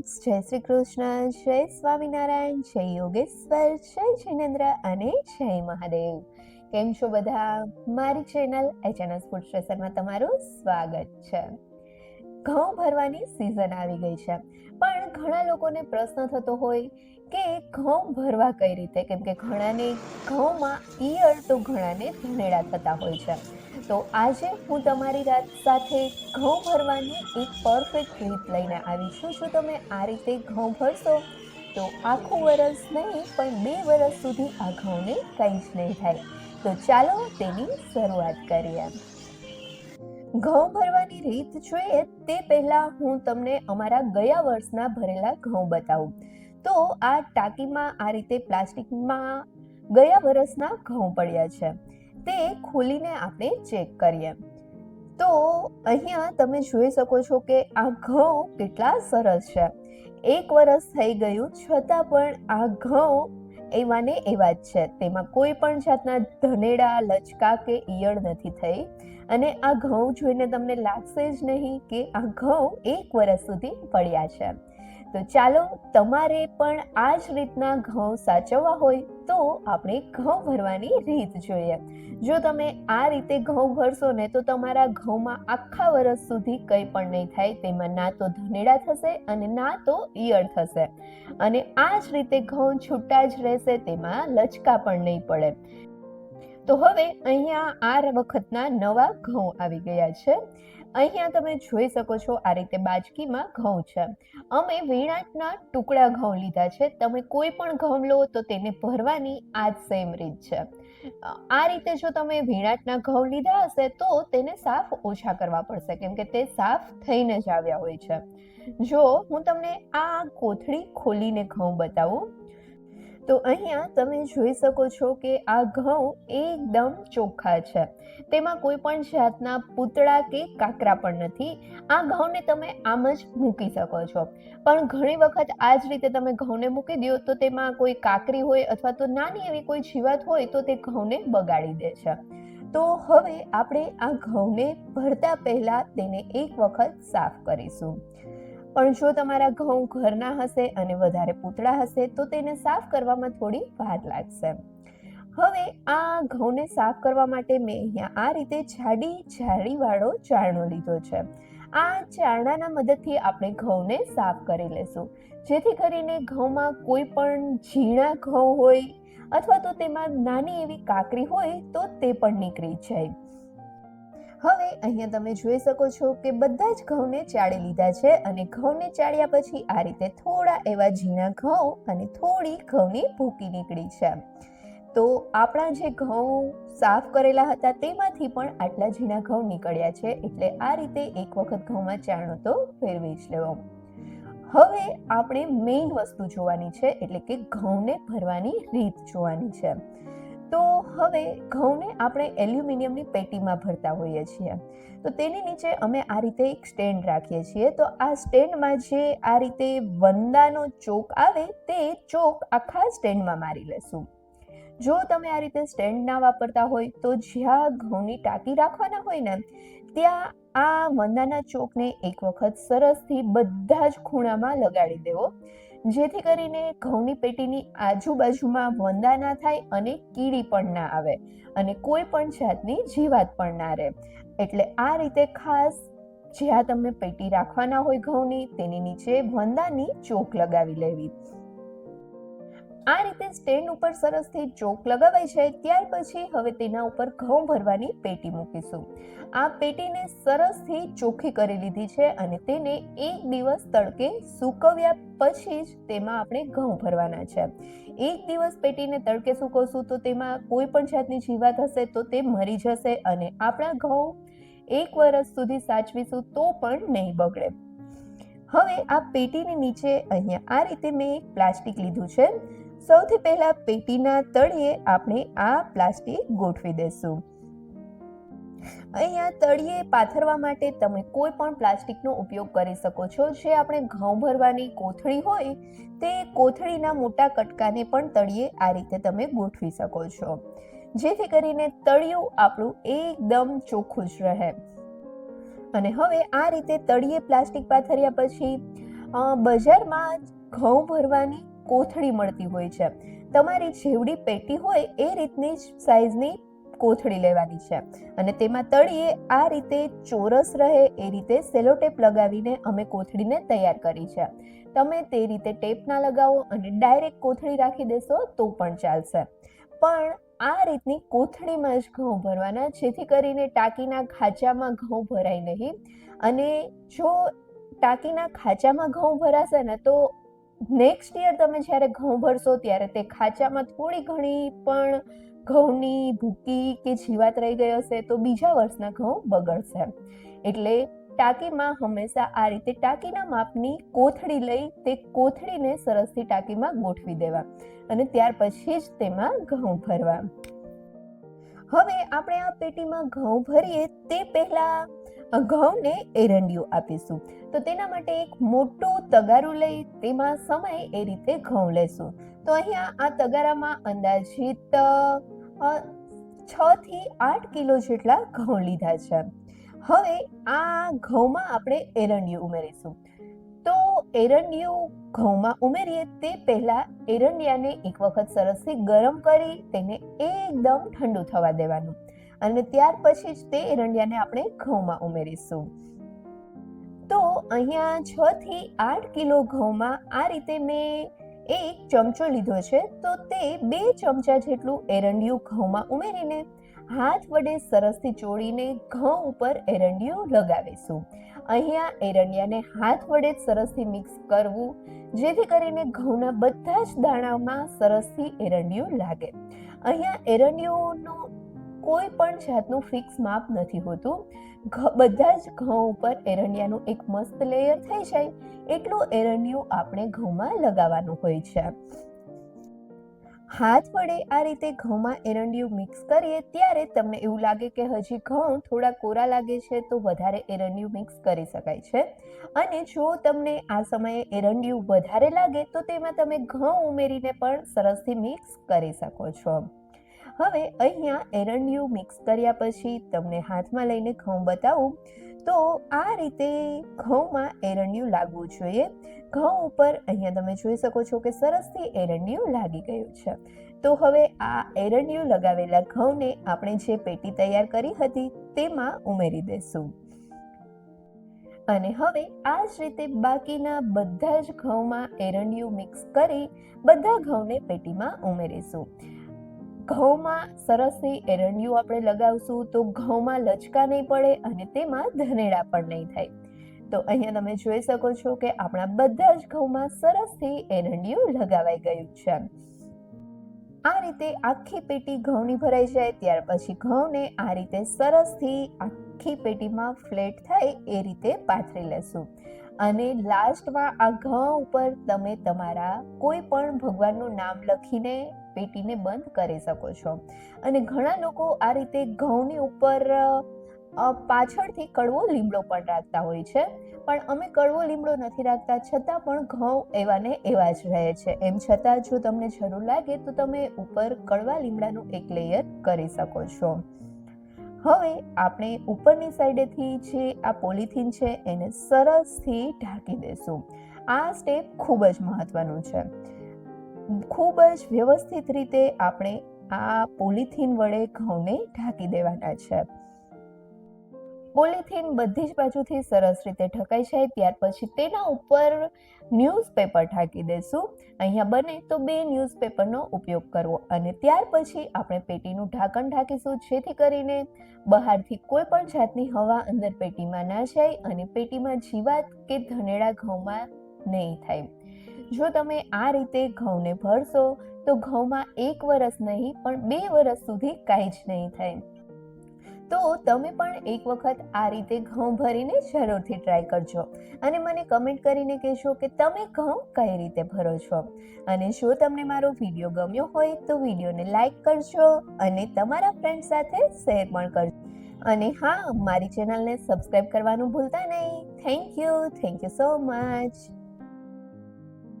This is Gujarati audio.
જય શ્રી કૃષ્ણ, જય સ્વામિનારાયણ, જય યોગેશ્વર, જય જિનેન્દ્ર અને જય મહાદેવ. કેમ છો બધા? મારી ચેનલ એચએનએસ ફૂડ સ્ટેશનમાં તમારું સ્વાગત છે. ઘઉં ભરવાની સિઝન આવી ગઈ છે. પણ ઘણા લોકોને પ્રશ્ન થતો હોય કે ઘઉં ભરવા કઈ રીતે? કેમ કે ઘણાને ઘઉંમાં ઈયળ તો ઘણાને ધનેડા થતા હોય છે. તો આજે હું તમારી રાત સાથે ઘઉં ભરવાની એક પરફેક્ટ રીત લઈને આવી છું. જો તમે આ રીતે ઘઉં ભરશો? તો આખું વરસ નહીં, પણ બે વરસ સુધી આ ઘઉંને કંઈ જ નહીં થાય. તો ચાલો તેની શરૂઆત કરીએ. ઘઉં ભરવાની રીત જોઈએ તે પહેલાં હું તમને અમારા ગયા વર્ષના ભરેલા ઘઉં બતાવું. તો આ ટાંકીમાં આ રીતે પ્લાસ્ટિકમાં ગયા વર્ષના ઘઉં પડ્યા છે. તે ખોલીને આપણે ચેક કરીએ. તો અહીંયા તમે જોઈ શકો છો કે આ ઘઉં કેટલા સરસ છે. એક વરસ થઈ ગયું, છતાં પણ આ ઘઉં એવા ને એવા જ છે. તેમાં કોઈ પણ જાતના ધનેડા, લચકા કે ઈયળ નથી થઈ. અને આ ઘઉં જોઈને તમને લાગશે જ નહીં કે આ ઘઉં એક વર્ષ સુધી પડ્યા છે. તો ચાલો તમારે પણ આ જ રીતના ઘઉં સાચવવા હોય તો આપણે ઘઉં ભરવાની રીત જોઈએ. જો તમે આ રીતે ઘઉં ભરશો ને તો તમારા ઘઉંમાં આખા વર્ષ સુધી કંઈ પણ નહીં થાય, તેમાં ના તો ધનેડા થશે અને ના તો ઈયળ થશે. અને આ જ રીતે ઘઉં છૂટા જ રહેશે, તેમાં લચકા પણ નહીં પડે. તો હવે અહીંયા આ વખતના નવા ઘઉં આવી ગયા છે. અહીંયા તમે જોઈ શકો છો આ રીતે બાજકીમાં ઘઉં છે. અમે વીણાટના ટુકડા ઘઉં લીધા છે. તમે કોઈ પણ ઘઉં લો તો તેને ભરવાની આ જ સેમ રીત છે. આ રીતે જો તમે વીણાટના ઘઉં લીધા હશે તો તેને સાફ ઓછા કરવા પડશે, કેમ કે તે સાફ થઈને જ આવ્યા હોય છે. જો હું તમને આ કોથળી ખોલીને ઘઉં બતાવું તો અહીંયા તમે જોઈ શકો છો કે આ ઘઉં એકદમ ચોખ્ખા છે. તેમાં કોઈ પણ જાતના પૂતળા કે કાકરા પણ નથી. આ ઘઉંને તમે આમ જ મૂકી શકો છો. પણ ઘણી વખત આ જ રીતે તમે ઘઉંને મૂકી દો તો તેમાં કોઈ કાકરી હોય અથવા તો નાની એવી કોઈ જીવાત હોય તો તે ઘઉંને બગાડી દે છે. તો હવે આપણે આ ઘઉંને ભરતા પહેલા તેને એક વખત સાફ કરીશું. પણ જો તમારા ઘઉં ઘરના હશે અને વધારે પૂતળા હશે, તો તેને સાફ કરવામાં થોડી વાર લાગશે. હવે આ ઘઉંને સાફ કરવા માટે મેં અહીંયા આ રીતે જાડી જાળીવાળો ચારણો લીધો છે. આ ચારણાના મદદથી આપણે ઘઉંને સાફ કરી લેશું. જેથી કરીને ઘઉંમાં કોઈ પણ ઝીણા ઘઉં હોય અથવા તો તેમાં નાની એવી કાકરી હોય, તો તે પણ નીકળી જાય. હવે અહીંયા તમે જોઈ શકો છો કે બધા જ ઘઉંને ચાળી લીધા છે અને ઘઉંને ચાળ્યા પછી આ રીતે થોડા એવા ઝીણા ઘઉં અને થોડી ઘઉંની ભૂકી નીકળી છે. તો આપણા જે ઘઉં સાફ કરેલા હતા તેમાંથી પણ આટલા ઝીણા ઘઉં નીકળ્યા છે એટલે આ રીતે એક વખત ઘઉંમાં ચાણો તો ફેરવી જ લેવો. હવે આપણે મેઇન વસ્તુ જોવાની છે એટલે કે ઘઉંને ભરવાની રીત જોવાની છે. તો હવે ઘઉંને આપણે એલ્યુમિનિયમની પેટીમાં ભરતા હોઈએ છીએ. તો તેની નીચે અમે આ રીતે એક સ્ટેન્ડ રાખીએ છીએ. તો આ સ્ટેન્ડમાં જે આ રીતે વંદાનો ચોક આવે તે ચોક આખા સ્ટેન્ડમાં મારી લેશું. જો તમે આ રીતે સ્ટેન્ડ ના વાપરતા હોય તો જ્યાં ઘઉંની ટાંકી રાખવાના હોય ને, ત્યાં આ વંદાના ચોકને એક વખત સરસથી બધા જ ખૂણામાં લગાડી દેવો. જેથી કરીને ઘઉંની પેટીની આજુબાજુમાં વંદા ના થાય અને કીડી પણ ના આવે અને કોઈ પણ જાતની જીવાત પણ ના રહે. એટલે આ રીતે ખાસ જ્યાં તમે પેટી રાખવાના હોય ઘઉંની, તેની નીચે વંદાની ચોક લગાવી લેવી. આ રીતે સ્ટેન્ડ ઉપર સરસથી ચોક લગાવાય છે, ત્યાર પછી હવે તેના ઉપર ઘઉં ભરવાની પેટી મૂકીશું. આ પેટીને સરસથી ચોખ્ખી કરી લીધી છે અને તેને એક દિવસ તડકે સૂકવ્યા પછી જ તેમાં આપણે ઘઉં ભરવાના છે. એક દિવસ પેટીને તડકે સૂકવશું તો તેમાં કોઈ પણ જાતની જીવાત હશે તો તે મરી જશે અને આપણા ઘઉં એક વર્ષ સુધી સાચવીશું તો પણ નહીં બગડે. હવે આ પેટીની નીચે અહીંયા આ રીતે મેં એક પ્લાસ્ટિક લીધું છે. સૌથી પહેલા પેટીના તળિયે આપણે આ પ્લાસ્ટિક ગોઠવી દેશું અહીંયા તળિયે પાથરવા માટે તમે કોઈ પણ પ્લાસ્ટિકનો ઉપયોગ કરી શકો છો. જે આપણે ઘઉં ભરવાની કોથળી હોય, તે કોથળીના મોટા કટકાને પણ તળિયે આ રીતે તમે ગોઠવી શકો છો. જેથી કરીને તળિયું આપણું એકદમ ચોખ્ખું જ રહે. અને હવે આ રીતે તળિયે પ્લાસ્ટિક પાથર્યા પછી બજારમાં ઘઉં ભરવાની કોથળી મળતી હોય છે. તમારી જેવડી પેટી હોય એ રીતની જ સાઈઝની કોથળી લેવાની છે. અને તેમાં તળિયે આ રીતે ચોરસ રહે એ રીતે સેલોટેપ લગાવીને અમે કોથળીને તૈયાર કરી છે. તમે તે રીતે ટેપ ના લગાવો અને ડાયરેક્ટ કોથળી રાખી દેશો તો પણ ચાલશે. પણ આ રીતની કોથળીમાં જ ઘઉં ભરવાના, જેથી કરીને ટાંકીના ખાંચામાં ઘઉં ભરાય નહીં. અને જો ટાંકીના ખાંચામાં ઘઉં ભરાશે ને તો નેક્સ્ટ યર તમે જ્યારે ઘઉં ભરશો ત્યારે તે ખાચામાં થોડી ઘણી પણ ઘઉંની ભૂકી કે જીવાત રહી ગઈ હશે તો બીજા વર્ષના ઘઉં બગડશે. એટલે ટાંકીમાં હંમેશા આ રીતે ટાંકીના માપની કોથળી લઈ તે કોથળીને સરસથી ટાંકીમાં ગોઠવી દેવા અને ત્યાર પછી જ તેમાં ઘઉં ભરવા. હવે આપણે આ પેટીમાં ઘઉં ભરીએ તે પહેલા ઘઉંને એરંડિયું આપીશું. તો તેના માટે એક મોટું તગારું લઈ તેમાં સમય એ રીતે ઘઉં લેશું. તો અહીંયા આ તગારામાં અંદાજિત છ થી આઠ કિલો જેટલા ઘઉં લીધા છે. હવે આ ઘઉંમાં આપણે એરંડિયું ઉમેરીશું. તો એરંડિયું ઘઉંમાં ઉમેરીએ તે પહેલાં એરંડિયાને એક વખત સરસથી ગરમ કરી તેને એકદમ ઠંડુ થવા દેવાનું. અને ત્યાર પછી જ તે એરંડિયાને આપણે ઘઉંમાં ઉમેરીશું. તો અહીંયા છ થી આઠ કિલો ઘઉંમાં આ રીતે મેં એક ચમચો લીધો છે, તો તે બે ચમચા જેટલું એરંડિયું ઘઉંમાં ઉમેરીને હાથ વડે સરસથી ચોળીને ઘઉં ઉપર એરંડિયું લગાવીશું. અહીંયા એરંડિયાને હાથ વડે સરસથી મિક્સ કરવું, જેથી કરીને ઘઉંના બધા જ દાણામાં સરસથી એરંડિયું લાગે. અહીંયા એરંડિયુંનું કોઈ પણ જાતનું ફિક્સ માપ નથી હોતું. બધા જ ઘઉં ઉપર એરંડિયાનું એક મસ્ત લેયર થઈ જાય, એટલું એરંડિયું આપણે ઘઉંમાં લગાવવાનું હોય છે. હાથ વડે આ રીતે ઘઉંમાં એરંડિયું મિક્સ કરીએ, ત્યારે તમને એવું લાગે કે હજી ઘઉં થોડા કોરા લાગે છે, તો વધારે એરંડિયું મિક્સ કરી શકાય છે. અને જો તમને આ સમયે એરંડિયું વધારે લાગે, તો તેમાં તમે ઘઉં ઉમેરીને પણ સરસથી મિક્સ કરી શકો છો. હવે અહીંયા એરંડિયું મિક્સ કર્યા પછી તમને હાથમાં લઈને ઘઉં બતાવું, તો આ રીતે ઘઉંમાં એરંડિયું લાગવું જોઈએ. ઘઉં ઉપર અહીંયા તમે જોઈ શકો છો કે સરસથી એરંડિયું લાગી ગયું છે. તો હવે આ એરંડિયું લગાવેલા ઘઉંને આપણે જે પેટી તૈયાર કરી હતી તેમાં ઉમેરી દેશું. અને હવે આ જ રીતે બાકીના બધા જ ઘઉંમાં એરંડિયું મિક્સ કરી બધા ઘઉંને પેટીમાં ઉમેરીશું. ઘઉંમાં સરસથી એરંડિયું આપણે લગાવશું તો ઘઉંમાં લચકા નહીં પડે અને તેમાં ધનેડા પણ નહીં થાય. તો અહીંયા તમે જોઈ શકો છો કે આપણા બધા જ ઘઉંમાં સરસથી એરંડિયું લગાવાઈ ગયું છે. આ રીતે આખી પેટી ઘઉંની ભરાઈ જાય, ત્યાર પછી ઘઉંને આ રીતે સરસથી આખી પેટીમાં ફ્લેટ થાય એ રીતે પાથરી લેશું. અને લાસ્ટમાં આ ઘઉં ઉપર તમે તમારા કોઈ પણ ભગવાનનું નામ લખીને પેટીને બંધ કરી શકો છો. અને ઘણા લોકો આ રીતે ઘઉંની ઉપર પાછળથી કડવો લીમડો પણ રાખતા હોય છે. પણ અમે કડવો લીમડો નથી રાખતા, છતાં પણ ઘઉં એવા ને એવા જ રહે છે. એમ છતાં જો તમને જરૂર લાગે તો તમે ઉપર કડવા લીમડાનું એક લેયર કરી શકો છો. હવે આપણે ઉપરની સાઈડેથી જે આ પોલિથીન છે એને સરસથી ઢાંકી દેશું. આ સ્ટેપ ખૂબ જ મહત્વનું છે. ખૂબ જ વ્યવસ્થિત રીતે આપણે આ પોલિથીન વડે ઘઉંને ઢાંકી દેવાના છે. પોલિથીન બધી જ બાજુથી સરસ રીતે ઢકાઈ જાય, ત્યાર પછી તેના ઉપર ન્યૂઝપેપર ઢાંકી દેશું. અહીંયા બને તો બે ન્યૂઝપેપરનો ઉપયોગ કરવો અને ત્યાર પછી આપણે પેટીનું ઢાંકણ ઢાંકીશું, જેથી કરીને બહારથી કોઈ પણ જાતની હવા અંદર પેટીમાં ના જાય અને પેટીમાં જીવાત કે ધનેડા ઘઉંમાં નહીં થાય. જો તમે આ રીતે ઘઉંને ભરશો, તો ઘઉંમાં એક વરસ નહીં, પણ બે વરસ સુધી કાંઈ જ નહીં થાય. તો તમે પણ એક વખત આ રીતે ઘઉં ભરીને જરૂરથી ટ્રાય કરજો. અને મને કમેન્ટ કરીને કહેશો કે તમે ઘઉં કઈ રીતે ભરો છો. અને જો તમને મારો વીડિયો ગમ્યો હોય, તો વિડીયોને લાઈક કરજો અને તમારા ફ્રેન્ડ સાથે શેર પણ કરજો. અને હા, મારી ચેનલને સબસ્ક્રાઈબ કરવાનું ભૂલતા નહીં. Thank you thank you so much.